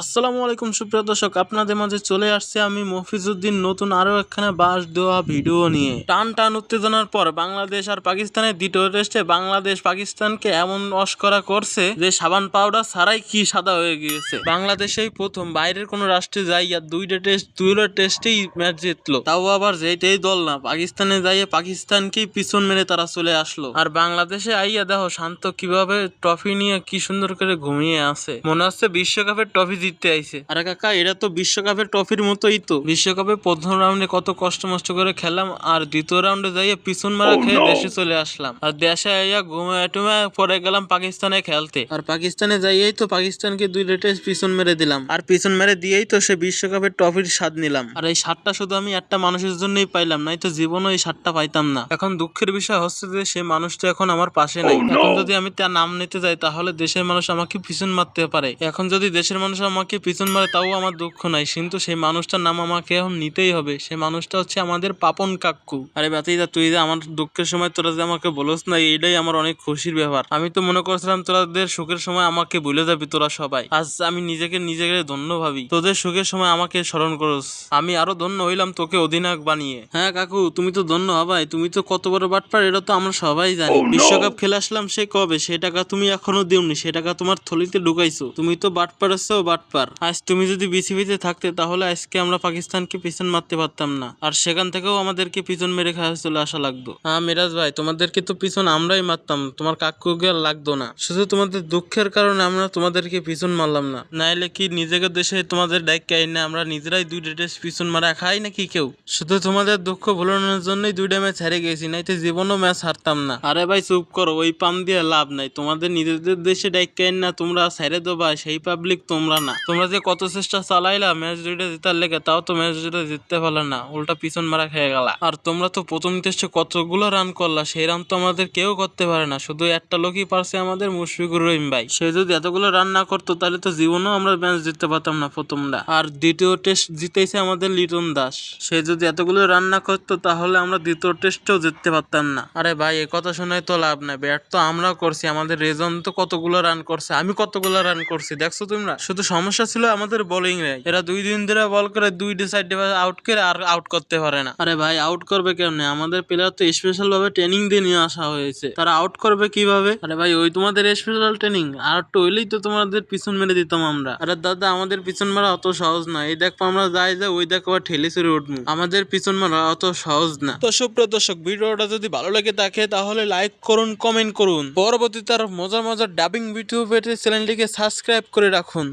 আসসালামু আলাইকুম, সুপ্রিয় দর্শক। আপনাদের মাঝে চলে আসছে আমি মফিজউদ্দিন নতুন আরও একখানা বাস দেওয়া ভিডিও নিয়ে। টান টান উত্তেজনার পর বাংলাদেশ আর পাকিস্তানের দ্বিতীয় টেস্টে বাংলাদেশ পাকিস্তানকে এমন অস্করা করছে যে সাবান পাউডার ছাড়াই কি সাদা হয়ে গিয়েছে। বাংলাদেশেই প্রথম বাইরের কোনো রাষ্ট্রে যাই আর দুইটা টেস্ট, দুইটা টেস্টেই ম্যাচ জিতলো। তাও আবার যেইটাই দল না, পাকিস্তানে যাইয়ে পাকিস্তানকেই পিছন মেরে তারা চলে আসলো। আর বাংলাদেশে আইয়া দেখো, শান্ত কীভাবে ট্রফি নিয়ে কি সুন্দর করে ঘুমিয়ে আছে। মনে হচ্ছে বিশ্বকাপের ট্রফি জিততে আইছে। আরে কাকা এটা তো বিশ্বকাপের ট্রফির মতোই তো। বিশ্বকাপে প্রথম রাউন্ডে কত কষ্ট মষ্ট করে খেলাম আর দ্বিতীয় রাউন্ডে যাইয়ে পিছন মারা খেয়ে দেশে চলে আসলাম। আর দেশে আইয়া ঘুমায় টুমে পরে গেলাম পাকিস্তানে খেলতে। আর পাকিস্তানে যাইয়েই তো পাকিস্তানকে দুই টেস্ট পিছন মেরে দিলাম। আর পিছন মেরে দিয়েই তো সে বিশ্বকাপের ট্রফির স্বাদ নিলাম। আর এই স্বাদটা শুধু আমি একটা মানুষের জন্যই পাইলাম নাই তো জীবনও এই স্বাদটা পাইতাম না। এখন দুঃখের বিষয় হচ্ছে যে সে মানুষটা এখন আমার পাশে নাই। এখন যদি আমি তার নাম নিতে যাই তাহলে দেশের মানুষ আমাকে পিছন মারতে পারে। এখন যদি দেশের মানুষ আমাকে পিছন মারে তাও আমার দুঃখ নাই। কিন্তু সেই মানুষটার নাম আমাকে এখন নিতেই হবে। সেই মানুষটা হচ্ছে আমাদের পাপন কাকু। আরে বাতিদা তুই যে আমার দুঃখের সময় তোরা যে আমাকে বলস না এইটাই আমার অনেক খুশির ব্যাপার। আমি তো মনে করছিলাম তোরাদের সুখের সময় আমাকে ভুলে যাবি তোরা সবাই। আজ আমি নিজেকে নিজেকে ধন্য ভাবি। তোদের সুখের সময় আমাকে স্মরণ করস। আমি আরও ধন্য হইলাম তোকে অধিনায়ক বানিয়ে। হ্যাঁ কাকু তুমি তো ধন্য হবাই তুমি তো কত বড় বাটপার এটা তো আমরা সবাই জানি। বিশ্বকাপ খেলে আসলাম সে কবে? সে টাকা তুমি এখনও দিওনি সে টাকা তোমার থলিতে ঢুকাইছো। তুমি তো বাটপার আসছো বাটপার আজ তুমি যদি বিসিবিতে থাকতে তাহলে আজকে আমরা পাকিস্তানকে পিছন মারতে পারতাম না। আর সেখান থেকেও আমাদেরকে পিছন মেরে খাওয়া চলে আসা লাগতো। হ্যাঁ মিরাজ ভাই তোমাদেরকে তো পিছন আমরাই মারতাম। তোমার কাকুকে আর লাগতো না। শুধু তোমাদের দুঃখের কারণে আমরা তোমাদেরকে পিছন মারলাম না। নাইলে কি নিজেকে দেশে তোমাদের ডাইকে না? আমরা নিজেরাই দুই ডেটে পিছন মারা খাই নাকি কেউ? শুধু তোমাদের দুঃখ ভুলানোর জন্যই দুইটা ম্যাচ হেরে গেছি নাই নাইতে জীবনও ম্যাচ হারতাম না। আরে ভাই চুপ করো ওই পাম দিয়ে লাভ নাই। তোমাদের নিজেদের দেশে ডাইকে আইন না তোমরা ছেড়ে দেবা সেই পাবলিক তোমরা না। তোমরা যে কত চেষ্টা চালাইলা ম্যাচ দুইটা জেতার লেগে, তাও তো ম্যাচ দুইটা জিততে পারলে না। উল্টা পিছন মারা খেয়ে গেলা। আর তোমরা তো প্রথম টেস্টে কতগুলো রান করলা, সেই রান তো আমাদের কেউ করতে পারে না। শুধু একটা লোকই পারছে আমাদের মুশফিকুর রহিম ভাই। সে যদি এতগুলো রান না করতো, তাহলে তো জীবনেও আমরা ম্যাচ জিততে পারতাম না প্রথমটা। আর দ্বিতীয় টেস্ট জিতেছে আমাদের লিটন দাস। সে যদি এতগুলো রান না করতো, তাহলে আমরা দ্বিতীয় টেস্টেও জিততে পারতাম না। আরে ভাই, এ কথা শোনাই তো লাভ নাই। ব্যাট তো আমরাও করছি, আমাদের রেজন তো কতগুলো রান করছে, আমি কতগুলো রান করছি, দেখছ তোমরা? শুধু সমস্যা ছিল আমাদের বোলিং রে এরা দুই দিন ধরে বল করে দুই সাইড আউট করে আর আউট করতে পারে না। আরে ভাই আউট করবে কেমনে? আমাদের প্লেয়ার তো স্পেশাল ভাবে ট্রেনিং দিয়ে নিয়ে আসা হয়েছে। তারা আউট করবে কীভাবে? আরে ভাই ওই তোমাদের স্পেশাল ট্রেনিং আর একটু হইলেই তো তোমাদের পিছন মেরে দিতাম আমরা। আরে দাদা আমাদের পিছন মারা অত সহজ না। এই দেখো আমরা যাই যে ওই দেখো আবার ঠেলে চড়ে উঠবো। আমাদের পিছন মারা অত সহজ না। তো সুপ্রিয় দর্শক ভিডিওটা যদি ভালো লাগে থাকে তাহলে লাইক করুন কমেন্ট করুন। পরবর্তী তার মজার মজার ডাবিং ভিডিও পেতে চ্যানেলটিকে সাবস্ক্রাইব করে রাখুন।